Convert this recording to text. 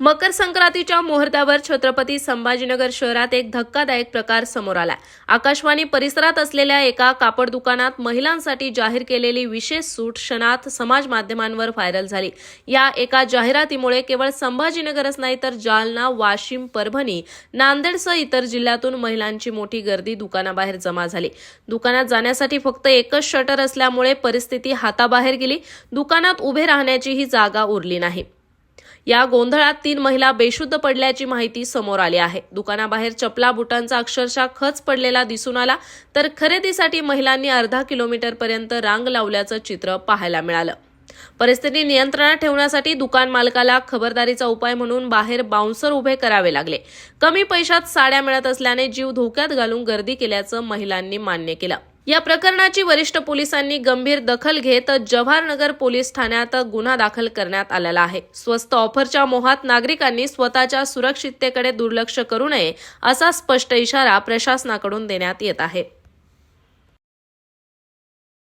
मकर संक्रांतीच्या मुहूर्तावर छत्रपती संभाजीनगर शहरात एक धक्कादायक प्रकार समोर आला आकाशवाणी परिसरात असलेल्या एका कापड दुकानात महिलांसाठी जाहीर केलेली विशेष सूट क्षणात समाज माध्यमांवर व्हायरल झाली. या एका जाहिरातीमुळे केवळ संभाजीनगरच नाही तर जालना वाशिम परभणी नांदेडसह इतर जिल्ह्यातून महिलांची मोठी गर्दी दुकानाबाहेर जमा झाली. दुकानात जाण्यासाठी फक्त एकच शटर असल्यामुळे परिस्थिती हाताबाहेर गेली. दुकानात उभे राहण्याची ही जागा उरली नाही. या गोंधळात तीन महिला बेशुद्ध पडल्याची माहिती समोर आली आहे. दुकानाबाहेर चपला बुटांचा अक्षरशः खच पडलेला दिसून आला तर खरेदीसाठी महिलांनी अर्धा किलोमीटरपर्यंत रांग लावल्याचं चित्र पाहायला मिळालं. परिस्थिती नियंत्रणात ठेवण्यासाठी दुकान मालकाला खबरदारीचा उपाय म्हणून बाहेर बाउन्सर उभे करावे लागले. कमी पैशात साड्या मिळत असल्याने जीव धोक्यात घालून गर्दी केल्याचं महिलांनी मान्य केलं. या प्रकरणाची वरिष्ठ पोलिसांनी गंभीर दखल घेत जवाहरनगर पोलीस ठाण्यात गुन्हा दाखल करण्यात आलेला आहे. स्वस्त ऑफरच्या मोहात नागरिकांनी स्वतःच्या सुरक्षिततेकडे दुर्लक्ष करू नये असा स्पष्ट इशारा प्रशासनाकडून देण्यात येत आहे.